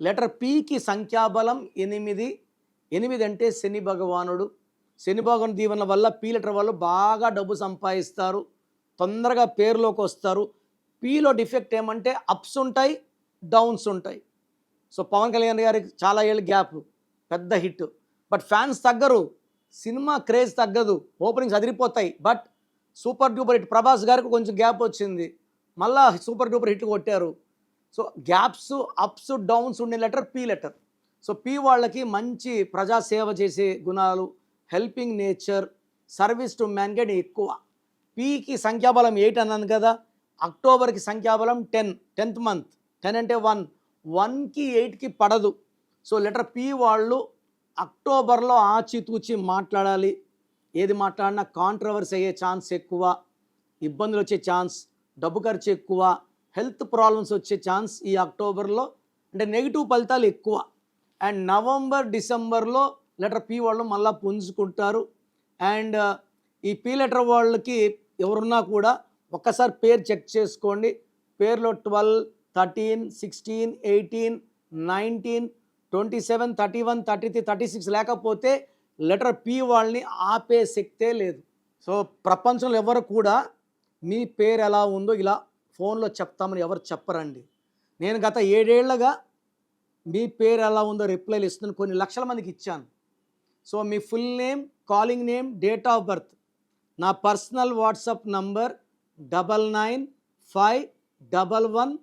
Letter పికి సంఖ్యాబలం ఎనిమిది. ఎనిమిది అంటే శని భగవానుడు. శని భగవాను దీవెన వల్ల పీ లెటర్ వాళ్ళు బాగా డబ్బు సంపాదిస్తారు. తొందరగా పేరులోకి వస్తారు. పీలో డిఫెక్ట్ ఏమంటే అప్స్ ఉంటాయి డౌన్స్ ఉంటాయి. సో పవన్ కళ్యాణ్ గారికి చాలా ఏళ్ళు గ్యాప్ పెద్ద హిట్. బట్ ఫ్యాన్స్ తగ్గరు సినిమా క్రేజ్ తగ్గదు openings అదిరిపోతాయి. But super duper hit Prabhas గారికి కొంచెం గ్యాప్ వచ్చింది. మళ్ళా సూపర్ డూపర్ హిట్ కొట్టారు. సో గ్యాప్స్ అప్స్ డౌన్స్ ఉండే letter P letter. So P వాళ్ళకి మంచి ప్రజాసేవ చేసే గుణాలు helping nature service to mankind ఎక్కువ. పీకి సంఖ్యాబలం ఎయిట్ అన్నాను కదా అక్టోబర్కి సంఖ్యాబలం టెన్ టెన్త్ మంత్. టెన్ అంటే వన్. వన్కి ఎయిట్కి పడదు. సో లెటర్ పి వాళ్ళు అక్టోబర్లో ఆచితూచి మాట్లాడాలి. ఏది మాట్లాడినా కాంట్రవర్సీ అయ్యే ఛాన్స్ ఎక్కువ ఇబ్బందులు వచ్చే ఛాన్స్ డబ్బు ఖర్చు ఎక్కువ హెల్త్ ప్రాబ్లమ్స్ వచ్చే ఛాన్స్ ఈ అక్టోబర్లో. అంటే నెగిటివ్ ఫలితాలు ఎక్కువ. అండ్ నవంబర్ డిసెంబర్లో లెటర్ పి వాళ్ళు మళ్ళీ పుంజుకుంటారు. అండ్ ఈ పి లెటర్ వాళ్ళకి ఎవరున్నా కూడా ఒక్కసారి పేరు చెక్ చేసుకోండి. పేర్లో twelve thirteen sixteen eighteen nineteen twenty seven thirty one thirty three thirty six లేకపోతే లెటర్ పి వాళ్ళని ఆపే శక్తే లేదు. సో ప్రపంచంలో ఎవరు కూడా మీ పేరు ఎలా ఉందో ఇలా ఫోన్లో చెప్తామని ఎవరు చెప్పరండి. నేను గత ఏడేళ్ళగా మీ పేరు ఎలా ఉందో రిప్లైలు ఇస్తున్నాను కొన్ని లక్షల మందికి ఇచ్చాను. So me full name calling name date of birth నా personal WhatsApp number double nine five double one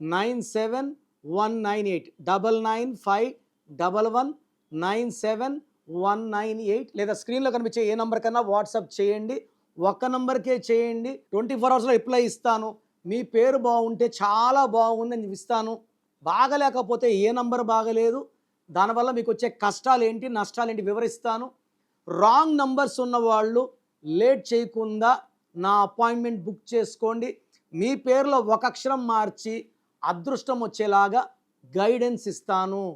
nine seven one nine eight double nine five double one nine seven one nine eight లేదా స్క్రీన్లో కనిపించే ఏ number కన్నా WhatsApp చేయండి. ఒక్క నెంబర్కే చేయండి. Twenty four అవర్స్లో రిప్లై ఇస్తాను. మీ పేరు బాగుంటే చాలా బాగుంది అని ఇస్తాను. బాగలేకపోతే ఏ నంబర్ బాగలేదు. దానివల్ల మీకు వచ్చే కష్టాలు ఏంటి నష్టాలు ఏంటి వివరిస్తాను. రాంగ్ నంబర్స్ ఉన్న వాళ్ళు లేట్ చేయకుండా నా అపాయింట్మెంట్ బుక్ చేసుకోండి. మీ పేరులో ఒక అక్షరం మార్చి అదృష్టం వచ్చేలాగా గైడెన్స్ ఇస్తాను.